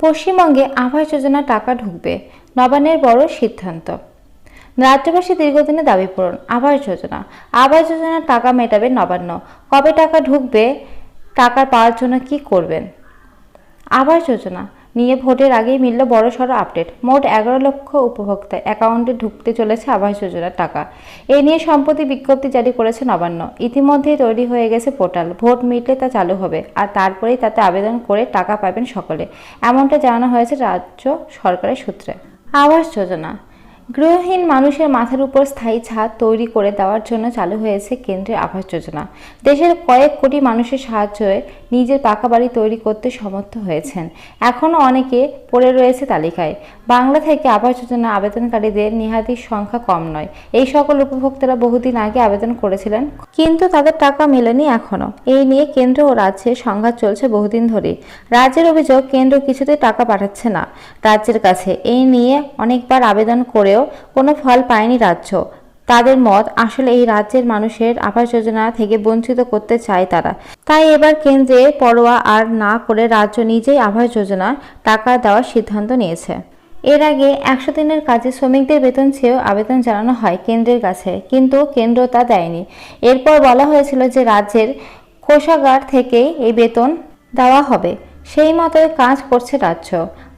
পশ্চিমবঙ্গে আবাস যোজনা টাকা ঢুকবে, নবান্নের বড় সিদ্ধান্ত। রাজ্যবাসী দীর্ঘদিনের দাবি পূরণ, আবাস যোজনা। আবাস যোজনার টাকা মেটাবে নবান্ন। কবে টাকা ঢুকবে, টাকা পাওয়ার জন্য কি করবেন? আবাস যোজনা। নিয়ে ভোটের আগেই মিলল বড়সড় আপডেট। মোট এগারো লক্ষ উপভোক্তা। অ্যাকাউন্টে ঢুকতে চলেছে আবাস যোজনার টাকা। এ নিয়ে সম্প্রতি বিজ্ঞপ্তি জারি করেছে নবান্ন। ইতিমধ্যেই তৈরি হয়ে গেছে পোর্টাল। ভোট মিটলে তা চালু হবে, আর তারপরেই তাতে আবেদন করে টাকা পাবেন সকলে। এমনটা জানানো হয়েছে রাজ্য সরকারের সূত্রে। আবাস যোজনা। গৃহহীন মানুষের মাথার উপর স্থায়ী ছাদ তৈরি করে দেওয়ার জন্য চালু হয়েছে কেন্দ্রের আবাস যোজনা। দেশের কয়েক কোটি মানুষের সাহায্যে নিজের পাকা বাড়ি তৈরি করতে সমর্থ হয়েছেন। এখনও অনেকে পড়ে রয়েছে তালিকায়। বাংলা থেকে আবাস যোজনা আবেদনকারীদের নিহাতির সংখ্যা কম নয়। এই সকল উপভোক্তারা বহুদিন আগে আবেদন করেছিলেন, কিন্তু তাদের টাকা মেলেনি এখনও। এই নিয়ে কেন্দ্র ও রাজ্যের সংঘাত চলছে বহুদিন ধরেই। রাজ্যের অভিযোগ, কেন্দ্র কিছুতে টাকা পাঠাচ্ছে না। রাজ্যের কাছে এই নিয়ে অনেকবার আবেদন করেও কোনো ফল পায়নি রাজ্য। তাদের মত আসলে এই রাজ্যের মানুষের আবাস যোজনা থেকে বঞ্চিত করতে চায় তারা। তাই এবার কেন্দ্রে পরোয়া আর না করে রাজ্য নিজেই আবাস যোজনা টাকা দেওয়ার সিদ্ধান্ত নিয়েছে। এর আগে একশো দিনের কাজে শ্রমিকদের বেতন চেয়েও আবেদন জানানো হয় কেন্দ্রের কাছে, কিন্তু কেন্দ্র তা দেয়নি। এরপর বলা হয়েছিল যে রাজ্যের কোষাগার থেকেই এই বেতন দেওয়া হবে। সেই মতোই কাজ করছে রাজ্য।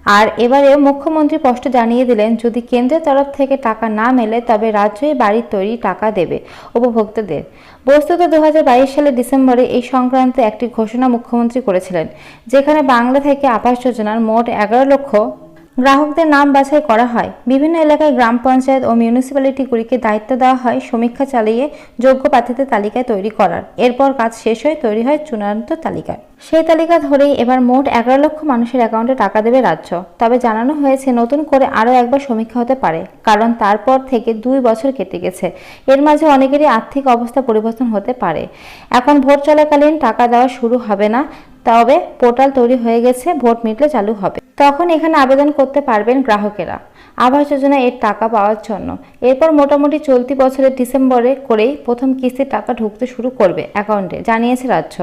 আর এবারে মুখ্যমন্ত্রী স্পষ্ট জানিয়ে দিলেন, যদি কেন্দ্রের তরফ থেকে টাকা না মেলে, তবে রাজ্যই বাড়ির তৈরি টাকা দেবে উপভোক্তাদের। বস্তুত দু হাজার বাইশ সালের ডিসেম্বরে এই সংক্রান্ত একটি ঘোষণা মুখ্যমন্ত্রী করেছিলেন, যেখানে বাংলা থেকে আবাস যোজনার মোট এগারো লক্ষ গ্রাহকদের নাম বাছাই করা হয়। বিভিন্ন এলাকায় গ্রাম পঞ্চায়েত ও মিউনিসিপ্যালিটিগুলিকে দায়িত্ব দেওয়া হয় সমীক্ষা চালিয়ে যোগ্য প্রার্থীদের তালিকায় তৈরি করার। এরপর কাজ শেষ হয়ে তৈরি হয় চূড়ান্ত তালিকা। সেই তালিকা ধরেই এবার মোট এগারো লক্ষ মানুষের অ্যাকাউন্টে টাকা দেবে রাজ্য। তবে জানানো হয়েছে নতুন করে আরও একবার সমীক্ষা হতে পারে, কারণ তারপর থেকে দুই বছর কেটে গেছে। এর মাঝে অনেকেরই আর্থিক অবস্থা পরিবর্তন হতে পারে। এখন ভোট চলাকালীন টাকা দেওয়া শুরু হবে না তবে পোর্টাল তৈরি হয়ে গেছে, ভোট মিটলে চালু হবে। তখন এখানে আবেদন করতে পারবেন গ্রাহকেরা। আবাস যোজনা এর টাকা পাওয়ার জন্য। এরপর মোটামুটি চলতি বছরের ডিসেম্বরে করেই প্রথম কিস্তির টাকা ঢুকতে শুরু করবে অ্যাকাউন্টে, জানিয়েছে রাজ্য।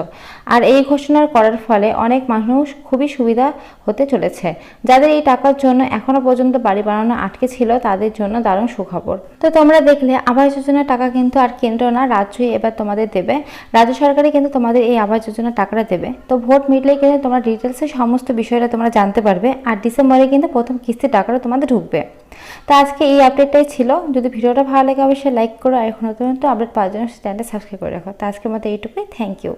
আর এই ঘোষণার করার ফলে অনেক মানুষ খুবই সুবিধা হতে চলেছে। যাদের এই টাকার জন্য এখনও পর্যন্ত বাড়ি বানানো আটকে ছিল, তাদের জন্য দারুণ সুখবর। তো তোমরা দেখলে, আবাস যোজনার টাকা কিন্তু আর কেন্দ্র না, রাজ্যই এবার তোমাদের দেবে। রাজ্য সরকারই কিন্তু তোমাদের এই আবাস যোজনার টাকাটা দেবে। তো ভোট মিটলেই কিন্তু তোমরা ডিটেলসে সমস্ত বিষয়টা তোমরা জানতে পারবে। আর ডিসেম্বরে কিন্তু প্রথম কিস্তির টাকাটা তোমাদের ঢুকবে। তো আজকে এই আপডেটটাই ছিল। যদি ভিডিওটা ভালো লাগে, অবশ্যই লাইক করো। আর এখন নতুন নতুন আপডেট পাওয়ার জন্য চ্যানেলটা সাবস্ক্রাইব করে রাখো। তো আজকের মতো এইটুকুই। Thank you